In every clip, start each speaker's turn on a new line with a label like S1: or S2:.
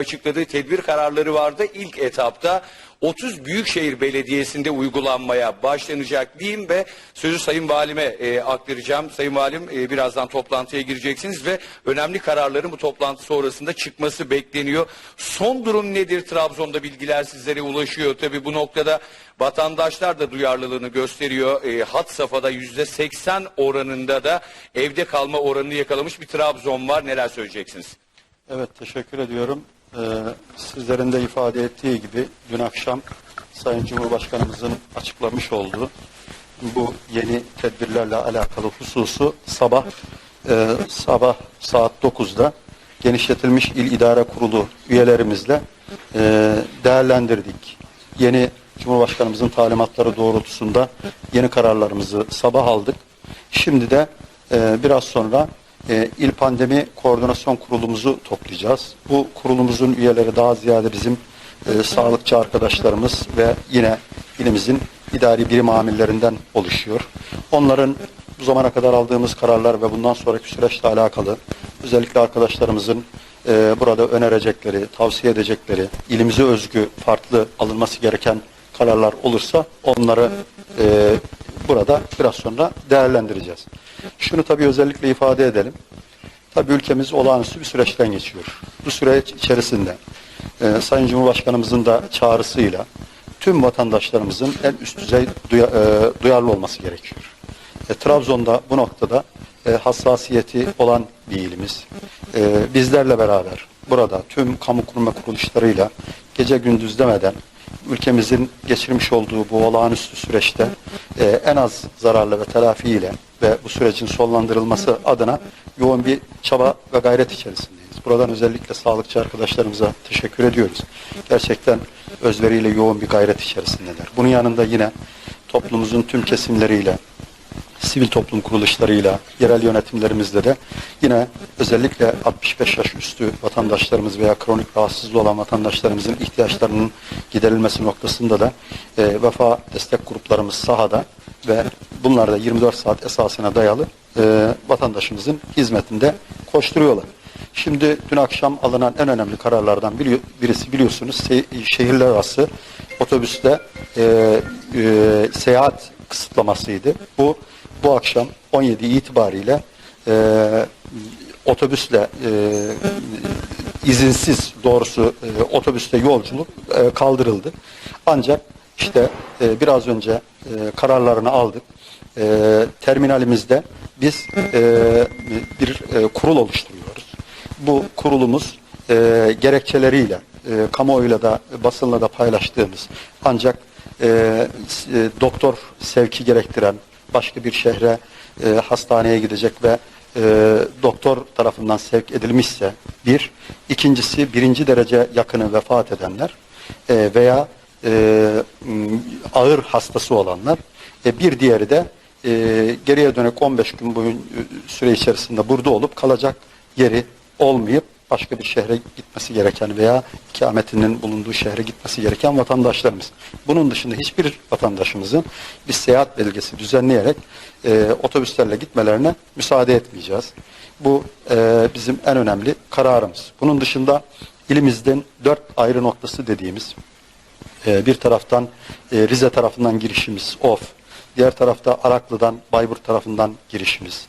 S1: açıkladığı tedbir kararları vardı. İlk etapta 30 Büyükşehir Belediyesi'nde uygulanmaya başlanacak diyeyim ve sözü Sayın Valime e, aktaracağım. Sayın Valim e, birazdan toplantıya gireceksiniz ve önemli kararların bu toplantı sonrasında çıkması bekleniyor. Son durum nedir? Trabzon'da bilgiler sizlere ulaşıyor. Tabii bu noktada vatandaşlar da duyarlılığını gösteriyor. E, hat safhada yüzde 80 oranında da evde kalma oranını yakalamış bir Trabzon var. Neler söyleyeceksiniz?
S2: Evet teşekkür ediyorum. Ee, sizlerin de ifade ettiği gibi dün akşam Sayın Cumhurbaşkanımızın açıklamış olduğu bu yeni tedbirlerle alakalı hususu sabah e, sabah saat 9'da genişletilmiş il idare kurulu üyelerimizle e, değerlendirdik. Yeni Cumhurbaşkanımızın talimatları doğrultusunda yeni kararlarımızı sabah aldık. Şimdi de e, biraz sonra e, İl Pandemi Koordinasyon Kurulumuzu toplayacağız. Bu kurulumuzun üyeleri daha ziyade bizim e, sağlıkçı arkadaşlarımız ve yine ilimizin idari birim amirlerinden oluşuyor. Onların bu zamana kadar aldığımız kararlar ve bundan sonraki süreçle alakalı özellikle arkadaşlarımızın e, burada önerecekleri, tavsiye edecekleri, ilimize özgü farklı alınması gereken kararlar olursa onları e, burada biraz sonra değerlendireceğiz. Şunu tabii özellikle ifade edelim. Tabii ülkemiz olağanüstü bir süreçten geçiyor. Bu süreç içerisinde e, Sayın Cumhurbaşkanımızın da çağrısıyla tüm vatandaşlarımızın en üst düzey duya, e, duyarlı olması gerekiyor. E, Trabzon'da bu noktada e, hassasiyeti olan bir ilimiz. E, bizlerle beraber burada tüm kamu kurum ve kuruluşlarıyla gece gündüz demeden ülkemizin geçirmiş olduğu bu olağanüstü süreçte e, en az zararlı ve telafiyle ve bu sürecin sonlandırılması adına yoğun bir çaba ve gayret içerisindeyiz. Buradan özellikle sağlıkçı arkadaşlarımıza teşekkür ediyoruz. Gerçekten özveriyle yoğun bir gayret içerisindeler. Bunun yanında yine toplumumuzun tüm kesimleriyle, sivil toplum kuruluşlarıyla, yerel yönetimlerimizle de yine özellikle 65 yaş üstü vatandaşlarımız veya kronik rahatsızlığı olan vatandaşlarımızın ihtiyaçlarının giderilmesi noktasında da e, vefa destek gruplarımız sahada ve bunlar da 24 saat esasına dayalı e, vatandaşımızın hizmetinde koşturuyorlar. Şimdi dün akşam alınan en önemli kararlardan biri, birisi biliyorsunuz şehirler arası otobüste e, e, seyahat kısıtlamasıydı. Bu bu akşam 17 itibariyle e, otobüsle e, izinsiz doğrusu e, otobüste yolculuk e, kaldırıldı. Ancak işte e, biraz önce e, kararlarını aldık. E, terminalimizde biz e, bir e, kurul oluşturuyoruz. Bu kurulumuz e, gerekçeleriyle e, kamuoyuyla da basınla da paylaştığımız ancak e, e, doktor sevki gerektiren başka bir şehre e, hastaneye gidecek ve e, doktor tarafından sevk edilmişse bir, ikincisi birinci derece yakını vefat edenler e, veya e, ağır hastası olanlar e, bir diğeri de e, geriye dönük 15 gün boyun e, süre içerisinde burada olup kalacak yeri olmayıp başka bir şehre gitmesi gereken veya ikametinin bulunduğu şehre gitmesi gereken vatandaşlarımız. Bunun dışında hiçbir vatandaşımızın bir seyahat belgesi düzenleyerek e, otobüslerle gitmelerine müsaade etmeyeceğiz. Bu e, bizim en önemli kararımız. Bunun dışında ilimizden dört ayrı noktası dediğimiz ee, bir taraftan e, Rize tarafından girişimiz OF, diğer tarafta Araklı'dan Bayburt tarafından girişimiz,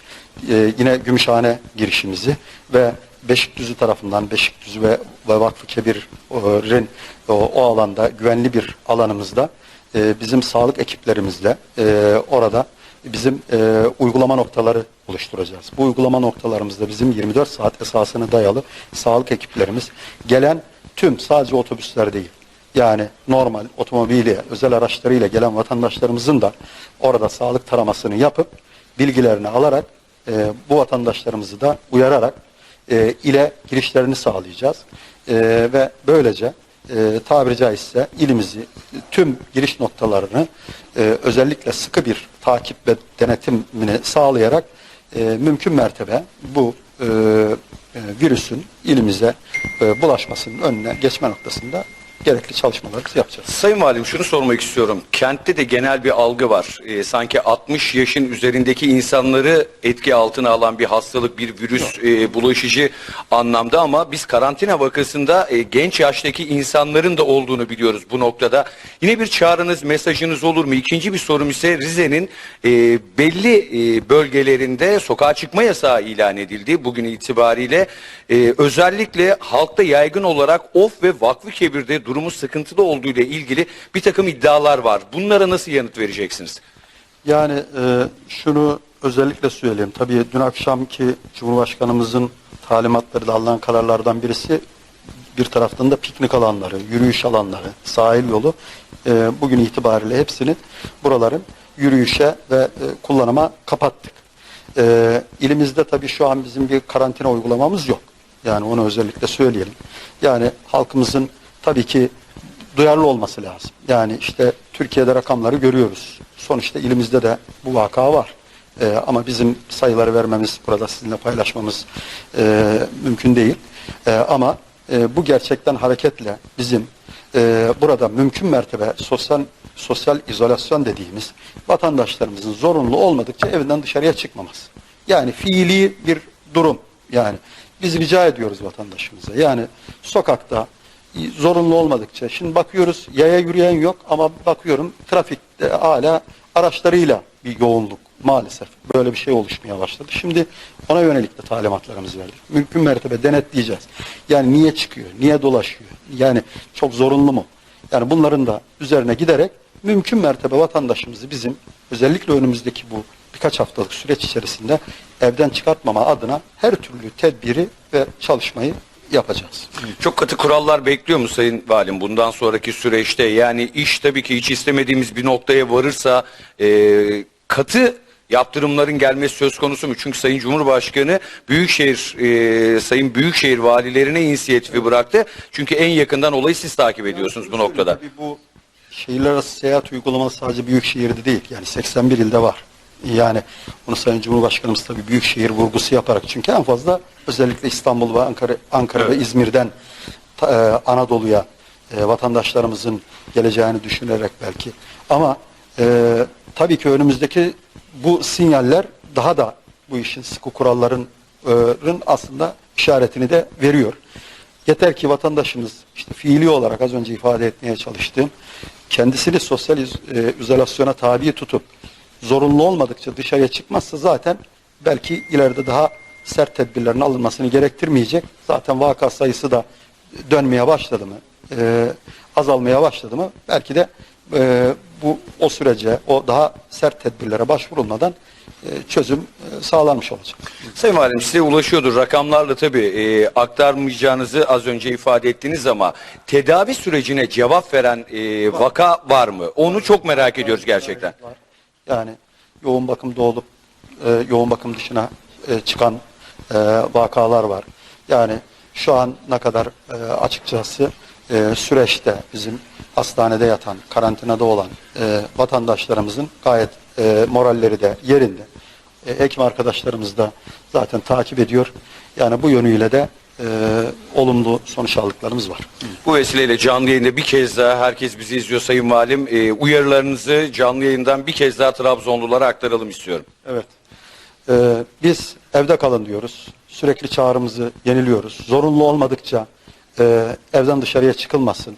S2: e, yine Gümüşhane girişimizi ve Beşikdüzü tarafından Beşikdüzü ve, ve Vakfı Kebir'in o, o alanda güvenli bir alanımızda e, bizim sağlık ekiplerimizle e, orada bizim e, uygulama noktaları oluşturacağız. Bu uygulama noktalarımızda bizim 24 saat esasına dayalı sağlık ekiplerimiz gelen tüm sadece otobüsler değil, yani normal otomobiliyle, özel araçlarıyla gelen vatandaşlarımızın da orada sağlık taramasını yapıp bilgilerini alarak e, bu vatandaşlarımızı da uyararak e, ile girişlerini sağlayacağız. E, ve böylece e, tabiri caizse ilimizi tüm giriş noktalarını e, özellikle sıkı bir takip ve denetimini sağlayarak e, mümkün mertebe bu e, e, virüsün ilimize e, bulaşmasının önüne geçme noktasında gerekli çalışmalarımızı yapacağız.
S1: Sayın Valim şunu sormak istiyorum. Kentte de genel bir algı var. Ee, sanki 60 yaşın üzerindeki insanları etki altına alan bir hastalık, bir virüs e, bulaşıcı anlamda ama biz karantina vakasında e, genç yaştaki insanların da olduğunu biliyoruz bu noktada. Yine bir çağrınız, mesajınız olur mu? İkinci bir sorum ise Rize'nin e, belli e, bölgelerinde sokağa çıkma yasağı ilan edildi bugün itibariyle. E, özellikle halkta yaygın olarak Of ve Vakfı Kebir'de durumu sıkıntılı olduğu ile ilgili bir takım iddialar var. Bunlara nasıl yanıt vereceksiniz?
S2: Yani e, şunu özellikle söyleyeyim. Tabii dün akşamki Cumhurbaşkanımızın talimatları da alınan kararlardan birisi bir taraftan da piknik alanları, yürüyüş alanları, sahil yolu e, bugün itibariyle hepsini buraların yürüyüşe ve e, kullanıma kapattık. E, ilimizde tabii şu an bizim bir karantina uygulamamız yok. Yani onu özellikle söyleyelim. Yani halkımızın tabii ki duyarlı olması lazım. Yani işte Türkiye'de rakamları görüyoruz. Sonuçta ilimizde de bu vaka var. Ee, ama bizim sayıları vermemiz, burada sizinle paylaşmamız e, mümkün değil. Ee, ama e, bu gerçekten hareketle bizim e, burada mümkün mertebe sosyal sosyal izolasyon dediğimiz vatandaşlarımızın zorunlu olmadıkça evinden dışarıya çıkmaması. Yani fiili bir durum. Yani biz rica ediyoruz vatandaşımıza. Yani sokakta zorunlu olmadıkça. Şimdi bakıyoruz yaya yürüyen yok ama bakıyorum trafikte hala araçlarıyla bir yoğunluk maalesef. Böyle bir şey oluşmaya başladı. Şimdi ona yönelik de talimatlarımızı verdik. Mümkün mertebe denetleyeceğiz. Yani niye çıkıyor, niye dolaşıyor, yani çok zorunlu mu? Yani bunların da üzerine giderek mümkün mertebe vatandaşımızı bizim özellikle önümüzdeki bu birkaç haftalık süreç içerisinde evden çıkartmama adına her türlü tedbiri ve çalışmayı yapacağız.
S1: Çok katı kurallar bekliyor mu Sayın Valim bundan sonraki süreçte? Yani iş tabii ki hiç istemediğimiz bir noktaya varırsa e, katı yaptırımların gelmesi söz konusu mu? Çünkü Sayın Cumhurbaşkanı Büyükşehir e, Sayın Büyükşehir valilerine inisiyatifi bıraktı. Çünkü en yakından olayı siz takip ediyorsunuz bu noktada.
S2: Tabii bu şehirler arası seyahat uygulaması sadece büyük şehirde değil. Yani 81 ilde var. Yani bunu Sayın Cumhurbaşkanımız tabii büyük şehir vurgusu yaparak çünkü en fazla özellikle İstanbul ve Ankara, Ankara ve
S1: Evet.
S2: İzmir'den ta- e, Anadolu'ya e, vatandaşlarımızın geleceğini düşünerek belki. Ama e, tabii ki önümüzdeki bu sinyaller daha da bu işin sıkı kuralların e, aslında işaretini de veriyor. Yeter ki vatandaşımız işte fiili olarak az önce ifade etmeye çalıştığım kendisini sosyal iz- e, izolasyona tabi tutup zorunlu olmadıkça dışarıya çıkmazsa zaten belki ileride daha sert tedbirlerin alınmasını gerektirmeyecek. Zaten vaka sayısı da dönmeye başladı mı, e, azalmaya başladı mı belki de e, bu o sürece, o daha sert tedbirlere başvurulmadan e, çözüm e, sağlanmış olacak.
S1: Sayın Valim size ulaşıyordur rakamlarla tabii e, aktarmayacağınızı az önce ifade ettiniz ama tedavi sürecine cevap veren e, vaka var mı? Onu çok merak ediyoruz gerçekten.
S2: var. Yani yoğun bakımda olup e, yoğun bakım dışına e, çıkan e, vakalar var. Yani şu an ne kadar e, açıkçası e, süreçte bizim hastanede yatan, karantinada olan e, vatandaşlarımızın gayet e, moralleri de yerinde. E, hekim arkadaşlarımız da zaten takip ediyor. Yani bu yönüyle de e, olumlu sonuç aldıklarımız var.
S1: Bu vesileyle canlı yayında bir kez daha herkes bizi izliyor Sayın Valim. E, uyarılarınızı canlı yayından bir kez daha Trabzonlulara aktaralım istiyorum.
S2: Evet. Ee, biz evde kalın diyoruz. Sürekli çağrımızı yeniliyoruz. Zorunlu olmadıkça e, evden dışarıya çıkılmasın.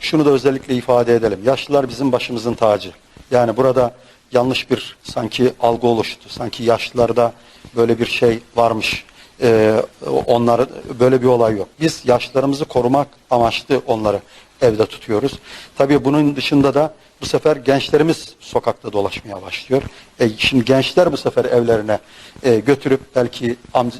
S2: Şunu da özellikle ifade edelim. Yaşlılar bizim başımızın tacı. Yani burada yanlış bir sanki algı oluştu. Sanki yaşlılarda böyle bir şey varmış. Ee, onlar böyle bir olay yok. Biz yaşlılarımızı korumak amaçlı onları evde tutuyoruz. Tabii bunun dışında da bu sefer gençlerimiz sokakta dolaşmaya başlıyor. E, şimdi gençler bu sefer evlerine e, götürüp belki amca,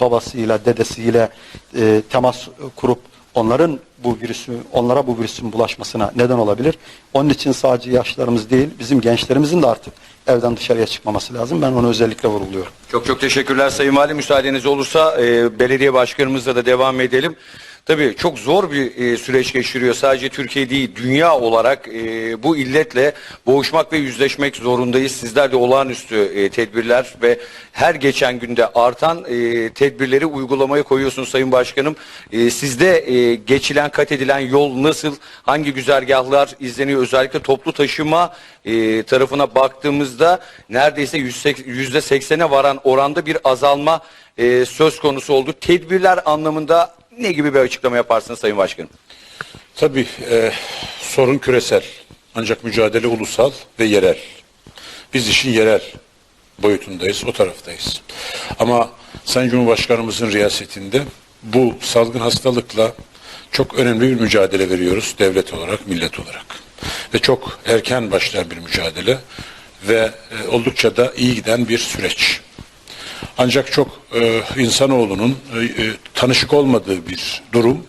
S2: babasıyla, dedesiyle e, temas kurup onların bu virüsü, onlara bu virüsün bulaşmasına neden olabilir. Onun için sadece yaşlarımız değil, bizim gençlerimizin de artık evden dışarıya çıkmaması lazım. Ben onu özellikle vurguluyorum.
S1: Çok çok teşekkürler Sayın Valim. Müsaadeniz olursa e, belediye başkanımızla da devam edelim. Tabii çok zor bir e, süreç geçiriyor. Sadece Türkiye değil, dünya olarak e, bu illetle boğuşmak ve yüzleşmek zorundayız. Sizler de olağanüstü e, tedbirler ve her geçen günde artan e, tedbirleri uygulamaya koyuyorsunuz Sayın Başkanım. E, sizde e, geçilen, kat edilen yol nasıl? Hangi güzergahlar izleniyor? Özellikle toplu taşıma e, tarafına baktığımızda neredeyse yüzde seksene varan oranda bir azalma e, söz konusu oldu. Tedbirler anlamında ne gibi bir açıklama yaparsınız Sayın Başkanım?
S3: Tabii e, sorun küresel. Ancak mücadele ulusal ve yerel. Biz işin yerel boyutundayız, o taraftayız. Ama Sayın Cumhurbaşkanımızın riyasetinde bu salgın hastalıkla çok önemli bir mücadele veriyoruz devlet olarak, millet olarak. Ve çok erken başlayan bir mücadele ve e, oldukça da iyi giden bir süreç. Ancak çok e, insanoğlunun e, e, tanışık olmadığı bir durum.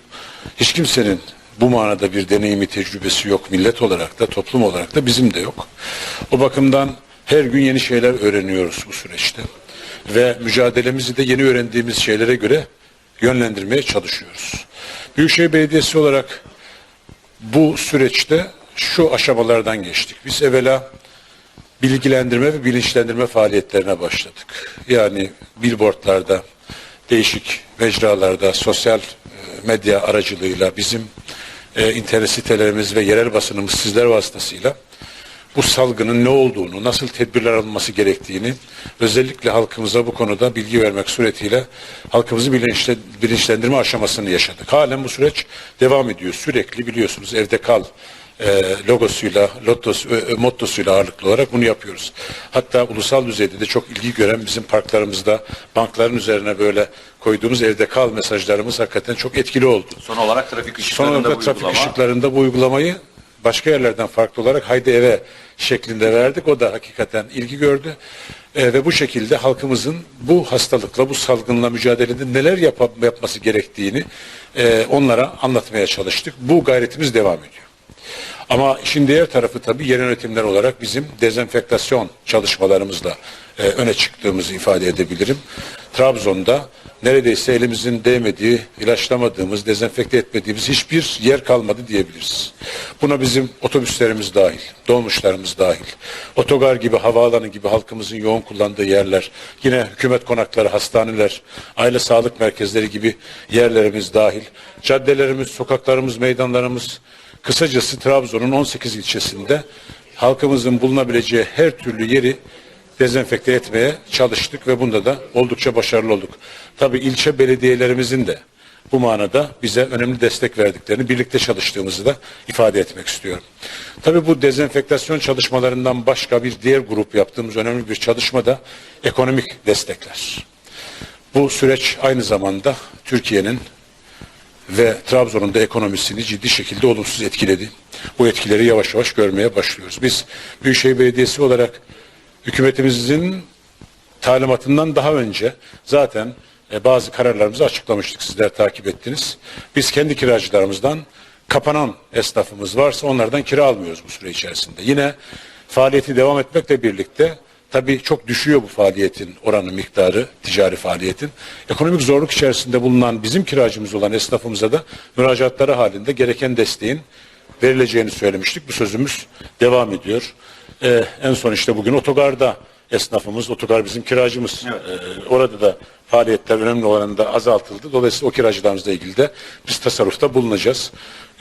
S3: Hiç kimsenin bu manada bir deneyimi, tecrübesi yok. Millet olarak da, toplum olarak da bizim de yok. O bakımdan her gün yeni şeyler öğreniyoruz bu süreçte. Ve mücadelemizi de yeni öğrendiğimiz şeylere göre yönlendirmeye çalışıyoruz. Büyükşehir Belediyesi olarak bu süreçte şu aşamalardan geçtik. Biz evvela bilgilendirme ve bilinçlendirme faaliyetlerine başladık. Yani billboardlarda, değişik mecralarda, sosyal e, medya aracılığıyla bizim e, internet sitelerimiz ve yerel basınımız sizler vasıtasıyla bu salgının ne olduğunu, nasıl tedbirler alınması gerektiğini özellikle halkımıza bu konuda bilgi vermek suretiyle halkımızı bilinçle, bilinçlendirme aşamasını yaşadık. Halen bu süreç devam ediyor. Sürekli biliyorsunuz evde kal e, logosuyla, lottosu, e, mottosuyla ağırlıklı olarak bunu yapıyoruz. Hatta ulusal düzeyde de çok ilgi gören bizim parklarımızda bankların üzerine böyle koyduğumuz evde kal mesajlarımız hakikaten çok etkili oldu.
S1: Son olarak trafik
S3: Son
S1: ışıklarında
S3: olarak
S1: bu
S3: trafik
S1: uygulama.
S3: ışıklarında bu uygulamayı başka yerlerden farklı olarak haydi eve şeklinde verdik. O da hakikaten ilgi gördü. Ee, ve bu şekilde halkımızın bu hastalıkla, bu salgınla mücadelede neler yap- yapması gerektiğini e, onlara anlatmaya çalıştık. Bu gayretimiz devam ediyor. Ama işin diğer tarafı tabii yerel yönetimler olarak bizim dezenfektasyon çalışmalarımızla e, öne çıktığımızı ifade edebilirim. Trabzon'da neredeyse elimizin değmediği, ilaçlamadığımız, dezenfekte etmediğimiz hiçbir yer kalmadı diyebiliriz. Buna bizim otobüslerimiz dahil, dolmuşlarımız dahil, otogar gibi, havaalanı gibi halkımızın yoğun kullandığı yerler, yine hükümet konakları, hastaneler, aile sağlık merkezleri gibi yerlerimiz dahil, caddelerimiz, sokaklarımız, meydanlarımız, Kısacası Trabzon'un 18 ilçesinde halkımızın bulunabileceği her türlü yeri dezenfekte etmeye çalıştık ve bunda da oldukça başarılı olduk. Tabii ilçe belediyelerimizin de bu manada bize önemli destek verdiklerini, birlikte çalıştığımızı da ifade etmek istiyorum. Tabii bu dezenfektasyon çalışmalarından başka bir diğer grup yaptığımız önemli bir çalışma da ekonomik destekler. Bu süreç aynı zamanda Türkiye'nin ve Trabzon'un da ekonomisini ciddi şekilde olumsuz etkiledi. Bu etkileri yavaş yavaş görmeye başlıyoruz. Biz Büyükşehir Belediyesi olarak hükümetimizin talimatından daha önce zaten e, bazı kararlarımızı açıklamıştık. Sizler takip ettiniz. Biz kendi kiracılarımızdan kapanan esnafımız varsa onlardan kira almıyoruz bu süre içerisinde. Yine faaliyeti devam etmekle birlikte Tabii çok düşüyor bu faaliyetin oranı miktarı, ticari faaliyetin. Ekonomik zorluk içerisinde bulunan bizim kiracımız olan esnafımıza da müracaatları halinde gereken desteğin verileceğini söylemiştik. Bu sözümüz devam ediyor. Ee, en son işte bugün otogarda esnafımız, otogar bizim kiracımız. Ee, orada da faaliyetler önemli oranda azaltıldı. Dolayısıyla o kiracılarımızla ilgili de biz tasarrufta bulunacağız.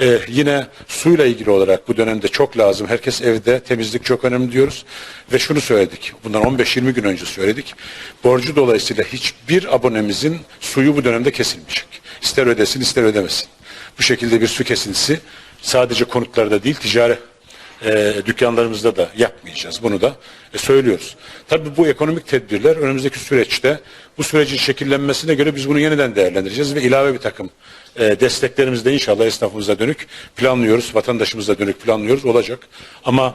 S3: Ee, yine suyla ilgili olarak bu dönemde çok lazım. Herkes evde, temizlik çok önemli diyoruz. Ve şunu söyledik, bundan 15-20 gün önce söyledik. Borcu dolayısıyla hiçbir abonemizin suyu bu dönemde kesilmeyecek. İster ödesin, ister ödemesin. Bu şekilde bir su kesintisi sadece konutlarda değil, ticari e, dükkanlarımızda da yapmayacağız. Bunu da e, söylüyoruz. Tabii bu ekonomik tedbirler önümüzdeki süreçte bu sürecin şekillenmesine göre biz bunu yeniden değerlendireceğiz ve ilave bir takım e, desteklerimizi de inşallah esnafımıza dönük planlıyoruz, vatandaşımıza dönük planlıyoruz olacak. Ama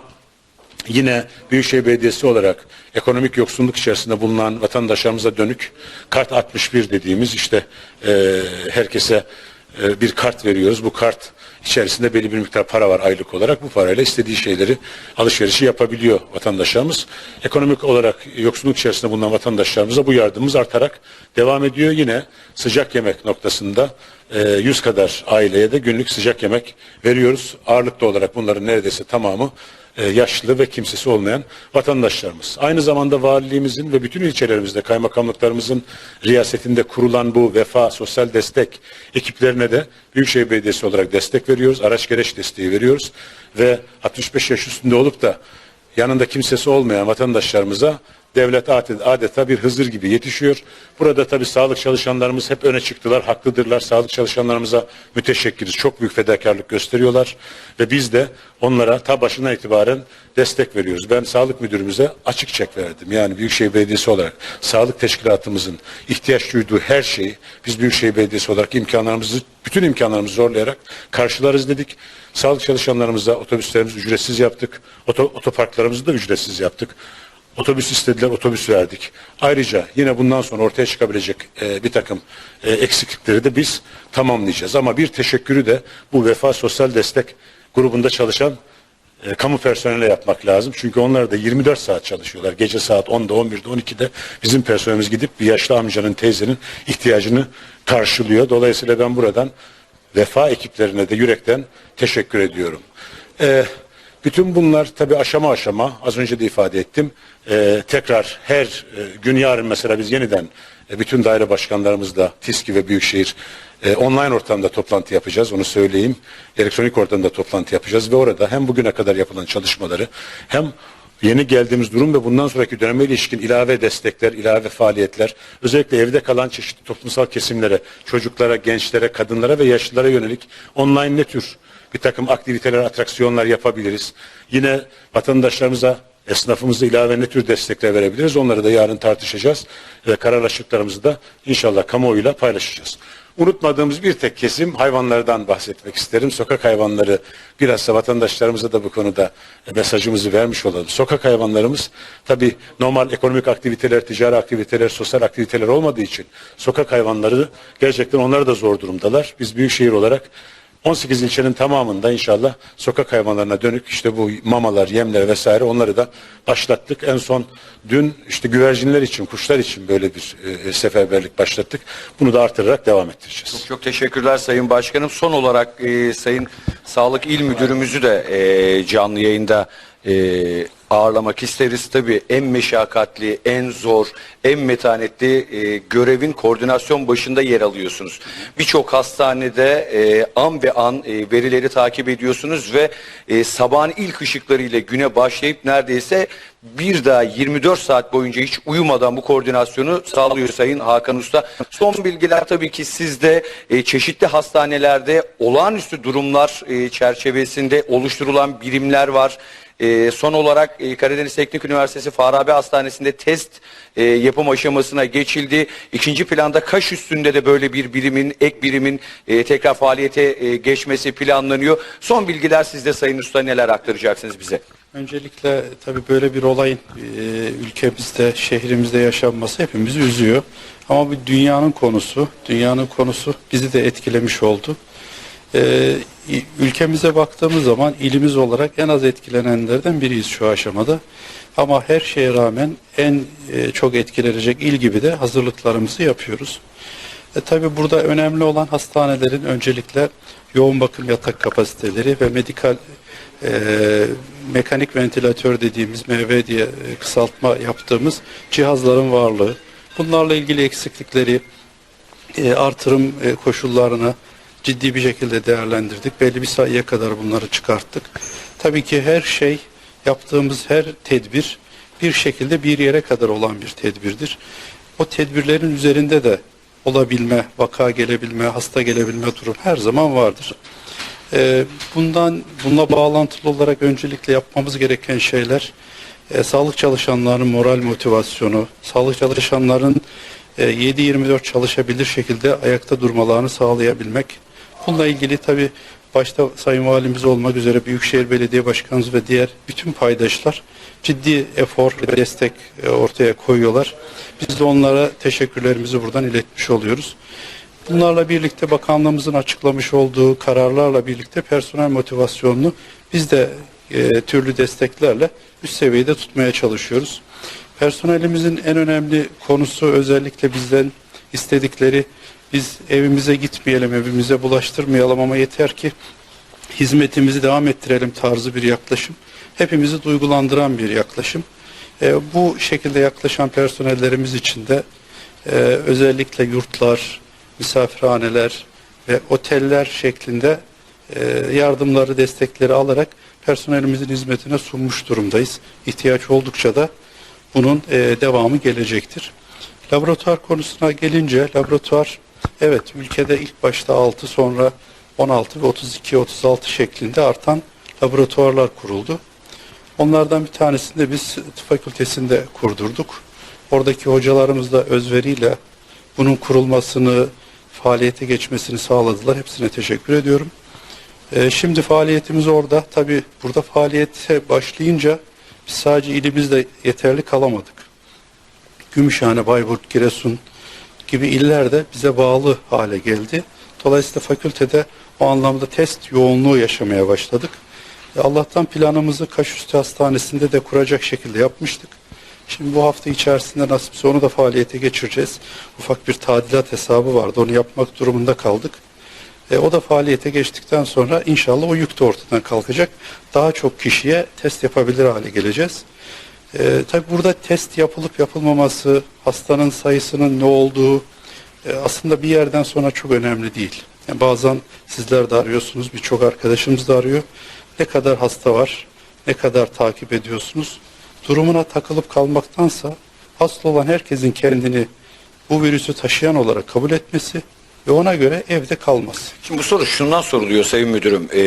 S3: Yine Büyükşehir Belediyesi olarak ekonomik yoksunluk içerisinde bulunan vatandaşlarımıza dönük kart 61 dediğimiz işte e, herkese e, bir kart veriyoruz. Bu kart içerisinde belli bir miktar para var aylık olarak. Bu parayla istediği şeyleri alışverişi yapabiliyor vatandaşlarımız. Ekonomik olarak yoksulluk içerisinde bulunan vatandaşlarımıza bu yardımımız artarak devam ediyor. Yine sıcak yemek noktasında e, 100 kadar aileye de günlük sıcak yemek veriyoruz. Ağırlıklı olarak bunların neredeyse tamamı e, yaşlı ve kimsesi olmayan vatandaşlarımız. Aynı zamanda valiliğimizin ve bütün ilçelerimizde kaymakamlıklarımızın riyasetinde kurulan bu vefa sosyal destek ekiplerine de Büyükşehir Belediyesi olarak destek veriyoruz. Araç gereç desteği veriyoruz ve 65 yaş üstünde olup da yanında kimsesi olmayan vatandaşlarımıza devlet adeta bir Hızır gibi yetişiyor. Burada tabii sağlık çalışanlarımız hep öne çıktılar, haklıdırlar. Sağlık çalışanlarımıza müteşekkiriz. Çok büyük fedakarlık gösteriyorlar ve biz de onlara ta başından itibaren destek veriyoruz. Ben sağlık müdürümüze açık çek verdim. Yani Büyükşehir Belediyesi olarak sağlık teşkilatımızın ihtiyaç duyduğu her şeyi biz Büyükşehir Belediyesi olarak imkanlarımızı, bütün imkanlarımızı zorlayarak karşılarız dedik. Sağlık çalışanlarımıza otobüslerimizi ücretsiz yaptık. Oto, otoparklarımızı da ücretsiz yaptık. Otobüs istediler, otobüs verdik. Ayrıca yine bundan sonra ortaya çıkabilecek e, bir takım e, eksiklikleri de biz tamamlayacağız. Ama bir teşekkürü de bu Vefa Sosyal Destek grubunda çalışan e, kamu personeline yapmak lazım. Çünkü onlar da 24 saat çalışıyorlar. Gece saat 10'da, 11'de, 12'de bizim personelimiz gidip bir yaşlı amcanın, teyzenin ihtiyacını karşılıyor. Dolayısıyla ben buradan vefa ekiplerine de yürekten teşekkür ediyorum. Ee, bütün bunlar tabii aşama aşama az önce de ifade ettim. Ee, tekrar her e, gün yarın mesela biz yeniden e, bütün daire başkanlarımızla TİSKİ ve Büyükşehir e, online ortamda toplantı yapacağız onu söyleyeyim. Elektronik ortamda toplantı yapacağız ve orada hem bugüne kadar yapılan çalışmaları hem yeni geldiğimiz durum ve bundan sonraki döneme ilişkin ilave destekler, ilave faaliyetler, özellikle evde kalan çeşitli toplumsal kesimlere, çocuklara, gençlere, kadınlara ve yaşlılara yönelik online ne tür bir takım aktiviteler, atraksiyonlar yapabiliriz. Yine vatandaşlarımıza, esnafımıza ilave ne tür destekler verebiliriz onları da yarın tartışacağız ve kararlaştıklarımızı da inşallah kamuoyuyla paylaşacağız. Unutmadığımız bir tek kesim hayvanlardan bahsetmek isterim. Sokak hayvanları biraz da vatandaşlarımıza da bu konuda mesajımızı vermiş olalım. Sokak hayvanlarımız tabii normal ekonomik aktiviteler, ticari aktiviteler, sosyal aktiviteler olmadığı için sokak hayvanları gerçekten onlar da zor durumdalar. Biz büyükşehir olarak 18 ilçenin tamamında inşallah sokak hayvanlarına dönük işte bu mamalar, yemler vesaire onları da başlattık. En son dün işte güvercinler için, kuşlar için böyle bir e, seferberlik başlattık. Bunu da artırarak devam ettireceğiz.
S1: Çok teşekkürler Sayın Başkanım. Son olarak e, Sayın Sağlık İl Müdürümüzü de e, canlı yayında e, ağırlamak isteriz. Tabii en meşakkatli, en zor, en metanetli e, görevin koordinasyon başında yer alıyorsunuz. Birçok hastanede e, an ve an e, verileri takip ediyorsunuz ve e, sabahın ilk ışıklarıyla güne başlayıp neredeyse bir daha 24 saat boyunca hiç uyumadan bu koordinasyonu sağlıyor Sayın Hakan Usta. Son bilgiler tabii ki sizde e, çeşitli hastanelerde olağanüstü durumlar e, çerçevesinde oluşturulan birimler var. E, son olarak e, Karadeniz Teknik Üniversitesi Farabi Hastanesi'nde test e, yapım aşamasına geçildi. İkinci planda Kaş üstünde de böyle bir birimin, ek birimin e, tekrar faaliyete e, geçmesi planlanıyor. Son bilgiler sizde Sayın Usta neler aktaracaksınız bize?
S4: Öncelikle tabii böyle bir olayın e, ülkemizde, şehrimizde yaşanması hepimizi üzüyor. Ama bir dünyanın konusu, dünyanın konusu bizi de etkilemiş oldu. E, ülkemize baktığımız zaman ilimiz olarak en az etkilenenlerden biriyiz şu aşamada. Ama her şeye rağmen en e, çok etkilenecek il gibi de hazırlıklarımızı yapıyoruz. E, tabii burada önemli olan hastanelerin öncelikle yoğun bakım yatak kapasiteleri ve medikal e, mekanik ventilatör dediğimiz MV diye e, kısaltma yaptığımız cihazların varlığı. Bunlarla ilgili eksiklikleri, e, artırım e, koşullarını ciddi bir şekilde değerlendirdik. Belli bir sayıya kadar bunları çıkarttık. Tabii ki her şey, yaptığımız her tedbir bir şekilde bir yere kadar olan bir tedbirdir. O tedbirlerin üzerinde de olabilme, vaka gelebilme, hasta gelebilme durum her zaman vardır. Ee, bundan bununla bağlantılı olarak öncelikle yapmamız gereken şeyler e, sağlık çalışanlarının moral motivasyonu, sağlık çalışanların e, 7-24 çalışabilir şekilde ayakta durmalarını sağlayabilmek. Bununla ilgili tabi başta Sayın Valimiz olmak üzere Büyükşehir Belediye Başkanımız ve diğer bütün paydaşlar ciddi efor ve destek e, ortaya koyuyorlar. Biz de onlara teşekkürlerimizi buradan iletmiş oluyoruz. Bunlarla birlikte bakanlığımızın açıklamış olduğu kararlarla birlikte personel motivasyonunu biz de e, türlü desteklerle üst seviyede tutmaya çalışıyoruz. Personelimizin en önemli konusu özellikle bizden istedikleri Biz evimize gitmeyelim, evimize bulaştırmayalım ama yeter ki hizmetimizi devam ettirelim tarzı bir yaklaşım. Hepimizi duygulandıran bir yaklaşım. E, bu şekilde yaklaşan personellerimiz için de e, özellikle yurtlar, misafirhaneler ve oteller şeklinde e, yardımları, destekleri alarak personelimizin hizmetine sunmuş durumdayız. İhtiyaç oldukça da bunun e, devamı gelecektir. Laboratuvar konusuna gelince laboratuvar evet ülkede ilk başta 6 sonra 16 ve 32 36 şeklinde artan laboratuvarlar kuruldu. Onlardan bir tanesini de biz tıp fakültesinde kurdurduk. Oradaki hocalarımız da özveriyle bunun kurulmasını, faaliyete geçmesini sağladılar. Hepsine teşekkür ediyorum. Ee, şimdi faaliyetimiz orada. Tabi burada faaliyete başlayınca biz sadece ilimizde yeterli kalamadık. Gümüşhane, Bayburt, Giresun gibi iller de bize bağlı hale geldi. Dolayısıyla fakültede o anlamda test yoğunluğu yaşamaya başladık. E, Allah'tan planımızı Kaşüstü Hastanesi'nde de kuracak şekilde yapmıştık. Şimdi bu hafta içerisinde nasipse onu da faaliyete geçireceğiz. Ufak bir tadilat hesabı vardı. Onu yapmak durumunda kaldık. E, o da faaliyete geçtikten sonra inşallah o yük de ortadan kalkacak. Daha çok kişiye test yapabilir hale geleceğiz. E, tabii burada test yapılıp yapılmaması, hastanın sayısının ne olduğu e, aslında bir yerden sonra çok önemli değil. Yani bazen sizler de arıyorsunuz, birçok arkadaşımız da arıyor. Ne kadar hasta var, ne kadar takip ediyorsunuz. Durumuna takılıp kalmaktansa hasta olan herkesin kendini bu virüsü taşıyan olarak kabul etmesi ve ona göre evde kalması.
S1: Şimdi bu soru şundan soruluyor Sayın Müdürüm. Ee,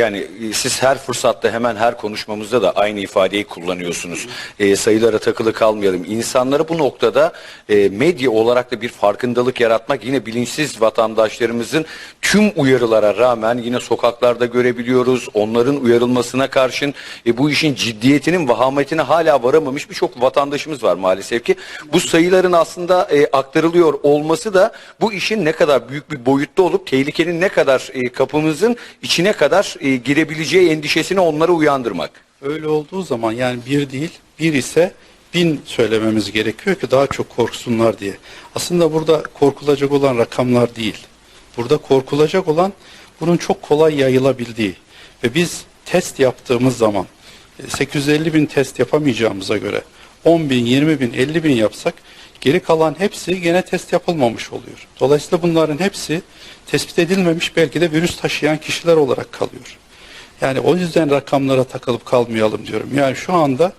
S1: yani siz her fırsatta hemen her konuşmamızda da aynı ifadeyi kullanıyorsunuz. Ee, sayılara takılı kalmayalım. İnsanları bu noktada e, medya olarak da bir farkındalık yaratmak yine bilinçsiz vatandaşlarımızın tüm uyarılara rağmen yine sokaklarda görebiliyoruz. Onların uyarılmasına karşın e, bu işin ciddiyetinin vahametine hala varamamış birçok vatandaşımız var maalesef ki. Bu sayıların aslında e, aktarılıyor olması da bu işin ne kadar büyük bir boyutta olup tehlikenin ne kadar e, kapımızın içine kadar e, girebileceği endişesini onları uyandırmak.
S4: Öyle olduğu zaman yani bir değil, bir ise bin söylememiz gerekiyor ki daha çok korksunlar diye. Aslında burada korkulacak olan rakamlar değil. Burada korkulacak olan bunun çok kolay yayılabildiği. Ve biz test yaptığımız zaman e, 850 bin test yapamayacağımıza göre 10 bin, 20 bin, 50 bin yapsak geri kalan hepsi gene test yapılmamış oluyor. Dolayısıyla bunların hepsi tespit edilmemiş belki de virüs taşıyan kişiler olarak kalıyor. Yani o yüzden rakamlara takılıp kalmayalım diyorum. Yani şu anda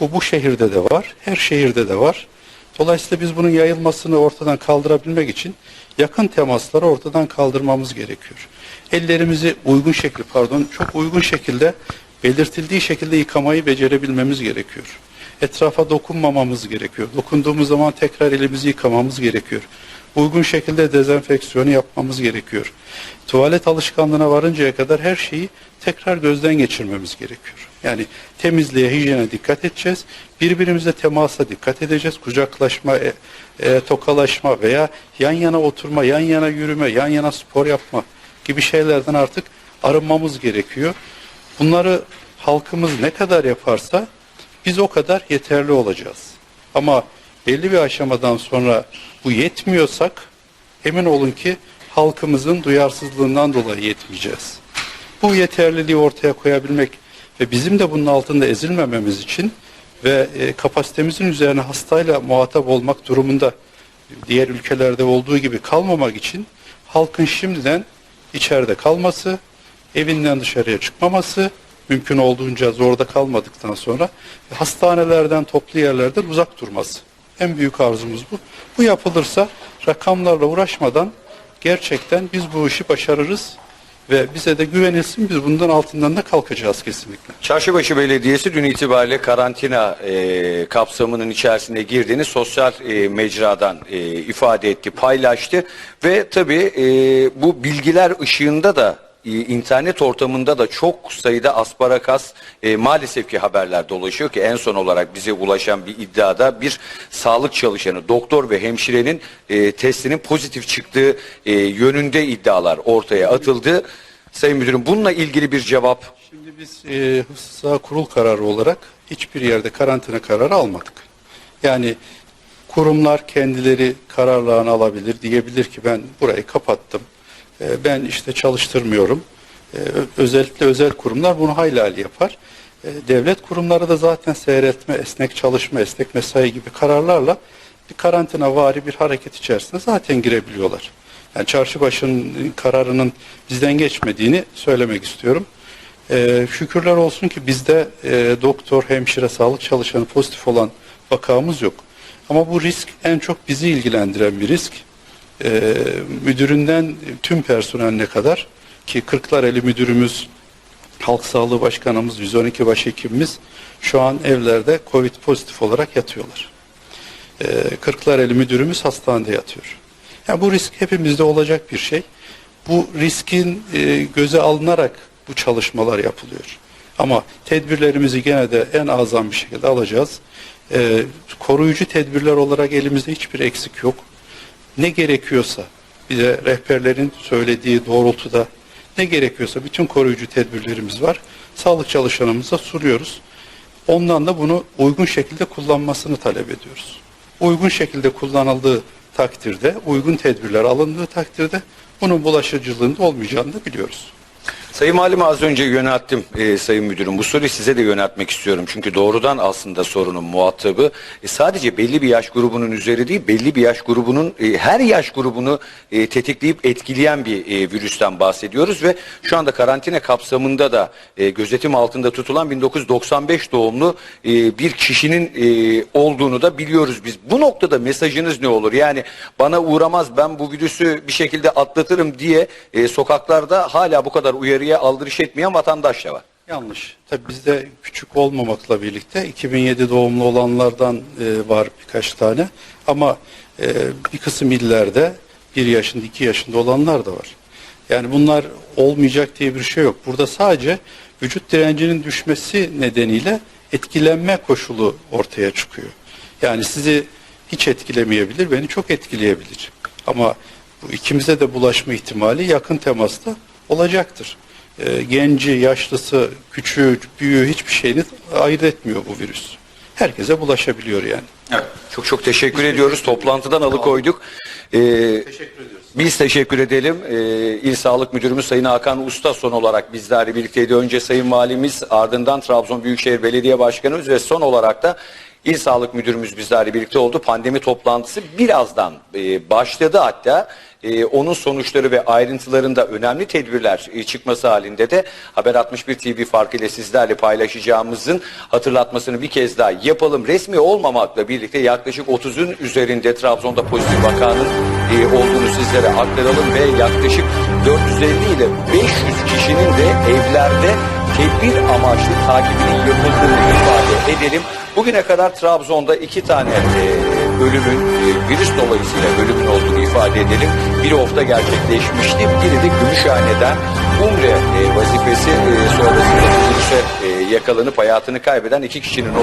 S4: bu bu şehirde de var, her şehirde de var. Dolayısıyla biz bunun yayılmasını ortadan kaldırabilmek için yakın temasları ortadan kaldırmamız gerekiyor. Ellerimizi uygun şekilde, pardon, çok uygun şekilde belirtildiği şekilde yıkamayı becerebilmemiz gerekiyor. Etrafa dokunmamamız gerekiyor. Dokunduğumuz zaman tekrar elimizi yıkamamız gerekiyor. Uygun şekilde dezenfeksiyonu yapmamız gerekiyor. Tuvalet alışkanlığına varıncaya kadar her şeyi tekrar gözden geçirmemiz gerekiyor. Yani temizliğe, hijyene dikkat edeceğiz. Birbirimize temasa dikkat edeceğiz. Kucaklaşma, e, e, tokalaşma veya yan yana oturma, yan yana yürüme, yan yana spor yapma gibi şeylerden artık arınmamız gerekiyor. Bunları halkımız ne kadar yaparsa biz o kadar yeterli olacağız. Ama belli bir aşamadan sonra bu yetmiyorsak emin olun ki halkımızın duyarsızlığından dolayı yetmeyeceğiz. Bu yeterliliği ortaya koyabilmek ve bizim de bunun altında ezilmememiz için ve e, kapasitemizin üzerine hastayla muhatap olmak durumunda diğer ülkelerde olduğu gibi kalmamak için halkın şimdiden içeride kalması, evinden dışarıya çıkmaması, mümkün olduğunca zorda kalmadıktan sonra hastanelerden, toplu yerlerden uzak durması. En büyük arzumuz bu. Bu yapılırsa rakamlarla uğraşmadan gerçekten biz bu işi başarırız ve bize de güvenilsin biz bundan altından da kalkacağız kesinlikle.
S1: Çarşıbaşı Belediyesi dün itibariyle karantina e, kapsamının içerisine girdiğini sosyal e, mecradan e, ifade etti, paylaştı ve tabii e, bu bilgiler ışığında da internet ortamında da çok sayıda asparagas e, maalesef ki haberler dolaşıyor ki en son olarak bize ulaşan bir iddiada bir sağlık çalışanı, doktor ve hemşirenin e, testinin pozitif çıktığı e, yönünde iddialar ortaya atıldı. Sayın Müdürüm bununla ilgili bir cevap
S4: Şimdi biz e, Hıfzı kurul kararı olarak hiçbir yerde karantina kararı almadık. Yani kurumlar kendileri kararlarını alabilir. Diyebilir ki ben burayı kapattım. E, ben işte çalıştırmıyorum. E, ö- özellikle özel kurumlar bunu hayli yapar. E, devlet kurumları da zaten seyretme, esnek çalışma, esnek mesai gibi kararlarla bir karantina vari bir hareket içerisinde zaten girebiliyorlar. Yani çarşıbaşının kararının bizden geçmediğini söylemek istiyorum. Ee, şükürler olsun ki bizde e, doktor, hemşire, sağlık çalışanı pozitif olan vakamız yok. Ama bu risk en çok bizi ilgilendiren bir risk. Ee, müdüründen tüm personeline kadar ki Kırklareli müdürümüz, Halk Sağlığı Başkanımız, 112 başhekimimiz şu an evlerde Covid pozitif olarak yatıyorlar. Ee, Kırklareli müdürümüz hastanede yatıyor. Yani bu risk hepimizde olacak bir şey. Bu riskin e, göze alınarak bu çalışmalar yapılıyor. Ama tedbirlerimizi gene de en azam bir şekilde alacağız. Ee, koruyucu tedbirler olarak elimizde hiçbir eksik yok. Ne gerekiyorsa bize rehberlerin söylediği doğrultuda ne gerekiyorsa bütün koruyucu tedbirlerimiz var. Sağlık çalışanımıza sunuyoruz. Ondan da bunu uygun şekilde kullanmasını talep ediyoruz. Uygun şekilde kullanıldığı takdirde, uygun tedbirler alındığı takdirde bunun bulaşıcılığında olmayacağını da biliyoruz.
S1: Sayın Valim'e az önce yönelttim e, Sayın Müdürüm. Bu soruyu size de yöneltmek istiyorum. Çünkü doğrudan aslında sorunun muhatabı e, sadece belli bir yaş grubunun üzeri değil, belli bir yaş grubunun e, her yaş grubunu e, tetikleyip etkileyen bir e, virüsten bahsediyoruz ve şu anda karantina kapsamında da e, gözetim altında tutulan 1995 doğumlu e, bir kişinin e, olduğunu da biliyoruz biz. Bu noktada mesajınız ne olur? Yani bana uğramaz ben bu virüsü bir şekilde atlatırım diye e, sokaklarda hala bu kadar uyarıya aldırış etmeyen vatandaş da var.
S4: Yanlış. Tabii bizde küçük olmamakla birlikte 2007 doğumlu olanlardan e, var birkaç tane. Ama e, bir kısım illerde bir yaşında, iki yaşında olanlar da var. Yani bunlar olmayacak diye bir şey yok. Burada sadece vücut direncinin düşmesi nedeniyle etkilenme koşulu ortaya çıkıyor. Yani sizi hiç etkilemeyebilir, beni çok etkileyebilir. Ama bu ikimize de bulaşma ihtimali yakın temasta olacaktır. Ee, genci, yaşlısı, küçüğü, büyüğü hiçbir şeyini ayırt etmiyor bu virüs. Herkese bulaşabiliyor yani.
S1: Evet. Çok çok teşekkür ediyoruz. Toplantıdan alıkoyduk. Ee,
S4: Teşekkür ediyoruz.
S1: Biz teşekkür edelim. Ee, İl Sağlık Müdürümüz Sayın Hakan Usta son olarak bizlerle birlikteydi. Önce Sayın Valimiz ardından Trabzon Büyükşehir Belediye Başkanımız ve son olarak da İl Sağlık Müdürümüz bizlerle birlikte oldu. Pandemi toplantısı birazdan e, başladı hatta. E, onun sonuçları ve ayrıntılarında önemli tedbirler e, çıkması halinde de Haber 61 TV farkıyla sizlerle paylaşacağımızın hatırlatmasını bir kez daha yapalım. Resmi olmamakla birlikte yaklaşık 30'un üzerinde Trabzon'da pozitif vakanın e, olduğunu sizlere aktaralım ve yaklaşık 450 ile 500 kişinin de evlerde tedbir amaçlı takibinin yapıldığını ifade edelim. Bugüne kadar Trabzon'da iki tane e, ölümün e, virüs dolayısıyla ölümün olduğunu ifade edelim. Biri ofta gerçekleşmişti, biri de Gümüşhane'den Umre e, vazifesi e, sonrasında virüse e, yakalanıp hayatını kaybeden iki kişinin olduğunu